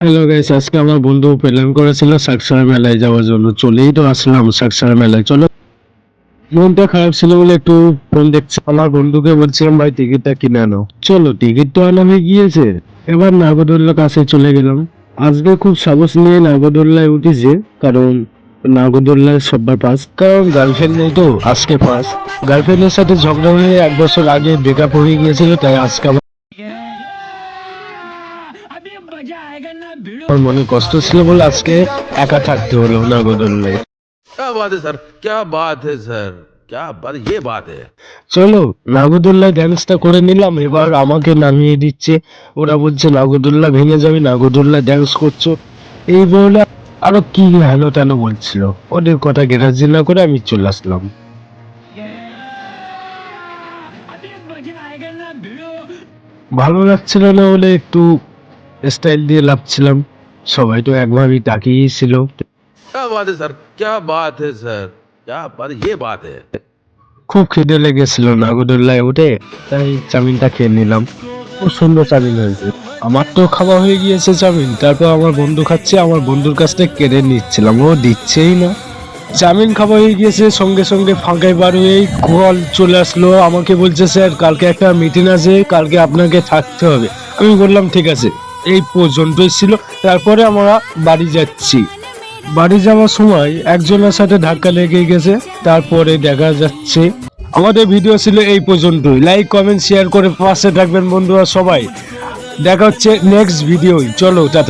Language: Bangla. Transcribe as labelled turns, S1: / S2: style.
S1: হ্যালো গাইস আজকে আমার বন্ধু প্ল্যান করেছিল সাকসার মেলায় যাওয়ার জন্য। চলেই তো আসলাম সাকসার মেলায়। চলো। মনটা খারাপ ছিল বলে একটু ফোন দেখছি। আমার বন্ধুকে বলছিলাম ভাই টিকিটটা কিনে আনো। চলো টিকিট তো আনা হয়ে গিয়েছে। এবার নাগরদোল্লার কাছে চলে গেলাম। আজকে খুব সাহস নিয়ে নাগরদোল্লায় উঠেছে কারণ নাগরদোল্লায় সবার পাস। কারণ গার্লফ্রেন্ড নেই তো আজকে পাস। গার্লফ্রেন্ডের সাথে ঝগড়া হয়ে এক বছর আগে ব্রেকআপ হয়ে গিয়েছিল তাই আজকে আমার মনে কষ্ট ছিল বলে আজকে একা থাকতে হলো নাগরদোল্লায়
S2: क्या बात है सर क्या बात है सर क्या बात ये बात है
S1: চলো নাগরদোল্লায় ড্যান্সটা করে নিলাম এবার আমাকে নামিয়ে দিচ্ছে ওরা বলছে নাগরদোল্লা ভেঙে যাবে নাগরদোল্লা ড্যান্স করছো এই বলে আরো কি হেন তেন বলছিল ওদের কথা গ্রাহ্য না করে আমি চলে আসলাম ভালো লাগছিল না বলে একটু স্টাইল দিয়ে লাফছিলাম। সবাই তো একভাবেই তাকিয়েই ছিল খুব খিদে লেগেছিল নাগদুল্লায় উঠে তাই চাউমিনটা খেয়ে নিলাম। খুব সুন্দর চাউমিন হয়েছে। আমার তো খাওয়া হয়ে গিয়েছে চাউমিন। তারপর আমার বন্ধু খাচ্ছে আমার বন্ধুর কাছ থেকে কেড়ে নিচ্ছিলাম। ও দিচ্ছেই না। চাউমিন খাওয়া হয়ে গিয়েছে সঙ্গে সঙ্গে ফাঁকায় বার হয়ে কল চলে আসলো। আমাকে বলছে স্যার কালকে একটা মিটিং আছে কালকে আপনাকে থাকতে হবে। আমি বললাম ঠিক আছে। এই পর্যন্তই ছিল। তারপরে আমরা বাড়ি যাচ্ছি। বাড়ি যাওয়ার সময় একজনের সাথে ধাক্কা লেগে গেছে, তারপরে দেখা যাচ্ছে। আমাদের ভিডিও ছিল এই পর্যন্তই। লাইক কমেন্ট শেয়ার করে পাশে থাকবেন বন্ধুরা সবাই। দেখা হচ্ছে নেক্সট ভিডিও চলো, টাটা।